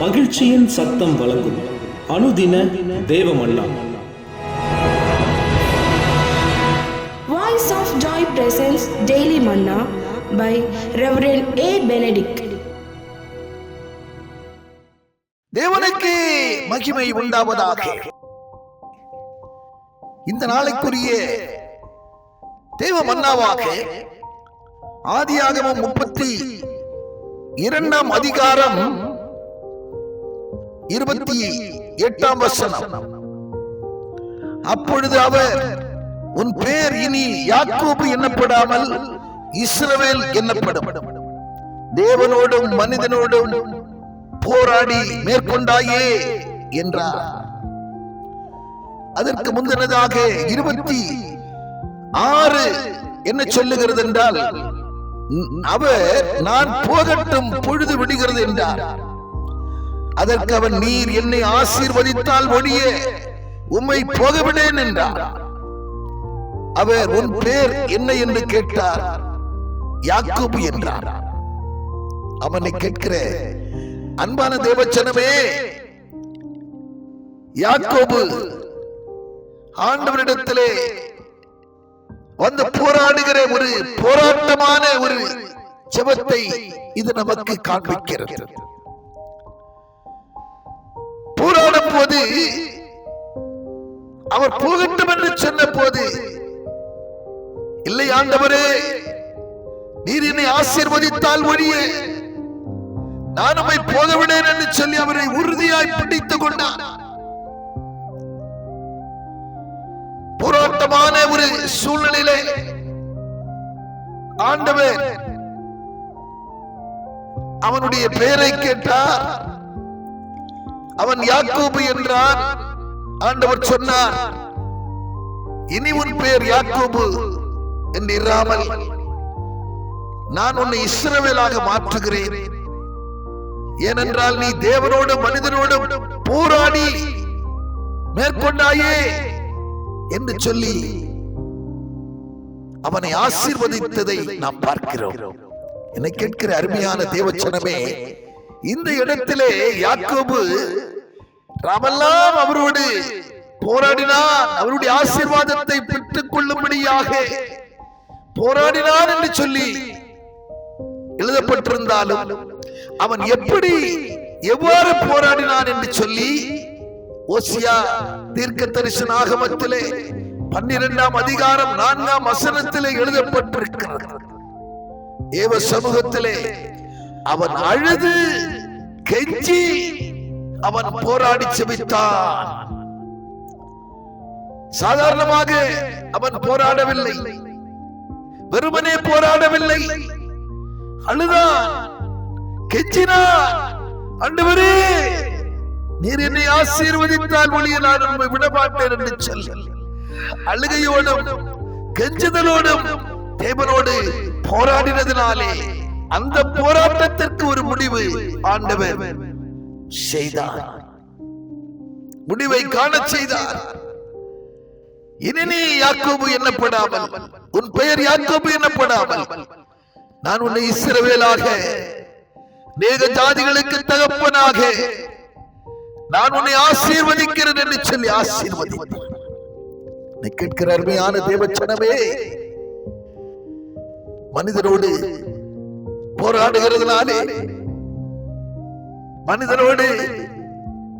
மகிழ்ச்சியின் சத்தம் வழங்கும் அனுதின தேவமல்லா Voice of Joy presents Daily Manna by Reverend A. Benedict. தேவனுக்கு மகிமை உண்டாவதாக இந்த நாளைக்குரிய தேவ மன்னாவாக ஆதியாகமம் முப்பத்தி இரண்டாம் அதிகாரம் இருபத்தி எட்டாம் வசனம். அப்பொழுது அவர் உன் பேர் இனி யாக்கோபு எண்ணப்படாமல் இஸ்ரவேல் எண்ணப்படும் தேவனோடும் மனிதனோடும் போராடி மேற்கொண்டாயே என்றார். அதற்கு முந்தினதாக இருபத்தி ஆறு என்ன சொல்லுகிறது என்றால் "ந- அவர் நான் போகட்டும் பொழுது விடுகிறது என்றார். அதற்கு அவன் நீர் என்னை ஆசீர்வதித்தால் ஒழிய உம்மை போகவிடேன் என்றார் அவர் உன் பேர் என்ன என்று கேட்டார். யாக்கோபு என்றார் அவனை கேட்கிற அன்பான தேவச்சனமே யாக்கோபு ஆண்டவரிடத்திலே வந்து போராடுகிற ஒரு போராட்டமான ஒரு ஜெபத்தை இது நமக்கு காண்பிக்கிறது. போது அவர் போகட்டும் என்று சொன்ன போது இல்லை ஆண்டவரே நீர் என்னை ஆசீர்வதித்தால் ஒழிய நான் உம்மை போகவிடேன் என்று சொல்லி அவரை உறுதியாய் பிடித்துக் கொண்டார். போராட்டமான ஒரு சூழ்நிலையிலே ஆண்டவர் அவனுடைய பெயரை கேட்டார். அவன் யாக்கோபு என்றான். ஆண்டவர் சொன்னார் இனி உன் பெயர் யாக்கோபு என்று இராமல் நான் உன்னை இஸ்ரவேலாக மாற்றுகிறேன். ஏனென்றால் நீ தேவனோடு மனிதனோடும் போராடி மேற்கொண்டாயே என்று சொல்லி அவனை ஆசீர்வதித்ததை நாம் பார்க்கிறோம். என்னை கேட்கிற அருமையான தேவச்சனமே இந்த இடத்திலே யாக்கோபு ராமெல்லாம் அவரோடு போராடினான் அவருடைய ஆசீர்வாதத்தை பெற்றுக் கொள்ளும்படியாக போராடினான் என்று சொல்லி எழுதப்பட்டிருந்தாலும் அவன் எப்படி எவ்வாறு போராடினான் என்று சொல்லி ஓசியா தீர்க்க தரிசன ஆகமத்திலே பன்னிரெண்டாம் அதிகாரம் நான்காம் வசனத்திலே எழுதப்பட்டிருக்கிறது. ஏவ சமூகத்திலே அவன் அழுது கெஞ்சி அவன் போராடி செபித்தான். சாதாரணமாக அவன் போராடவில்லை. வெறுமனே போராடவில்லை. அழுதான். கெஞ்சினான். ஆண்டவரே நீர் என்னை ஆசீர்வதித்தால் ஒழிய நான் உண்மை விடமாட்டேன் என்று சொல்ல அழுகையோடும் கெஞ்சுதலோடும் தேவனோடு போராடினதினாலே அந்த போராட்டத்திற்கு ஒரு முடிவு. ஆண்டவர் செய்தார். முடிவை காணச் செய்தார். இனி யாக்கோபு எண்ணப்படாமல் உன் பெயர் யாக்கோபு எண்ணப்படாமல் நான் உன்னை இஸ்ரவேலாக நேக ஜாதிகளுக்கு தகப்பனாக நான் உன்னை ஆசீர்வதிக்கிறேன் என்று சொல்லி ஆசீர்வதித்தார் கேட்கிற அருமையான தேவச்சனமே மனிதனோடு போராடுகிறதுனாலே மனிதனோடு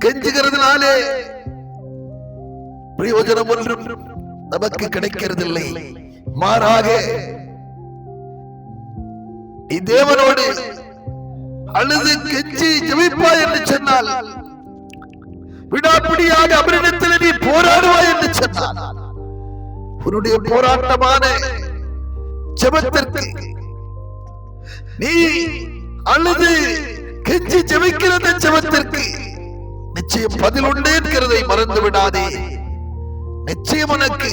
கெஞ்சுகிறதுனாலே பிரயோஜனம் ஒன்றும் நமக்கு கிடைக்கிறதில்லை. மாறாக நீ தேவனோடு அழுது கெஞ்சி ஜெபிப்பாய் என்று சொன்னால் விடாப்பிடியாக அவரிடத்தில் நீ போராடுவாய் என்று சொன்னால் உன்னுடைய போராட்டமான ஜெபத்திற்கு நீ அழுது கெஞ்சி ஜெபிக்கிறத ஜெபத்திற்கு நிச்சயம் பதில் உண்டு என்கிறதை மறந்து விடாதே. நிச்சயம் உனக்கு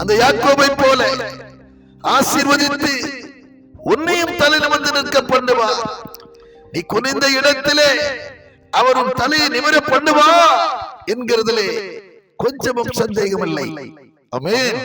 அந்த யாக்கோபை போல ஆசீர்வதித்து உன்னையும் தலை நிமிர்ந்து நிற்க பண்ணுவா. நீ குனிந்த இடத்திலே அவர் உன் தலையை நிமிர பண்ணுவா என்கிறதிலே கொஞ்சமும் சந்தேகமில்லை. அமேன்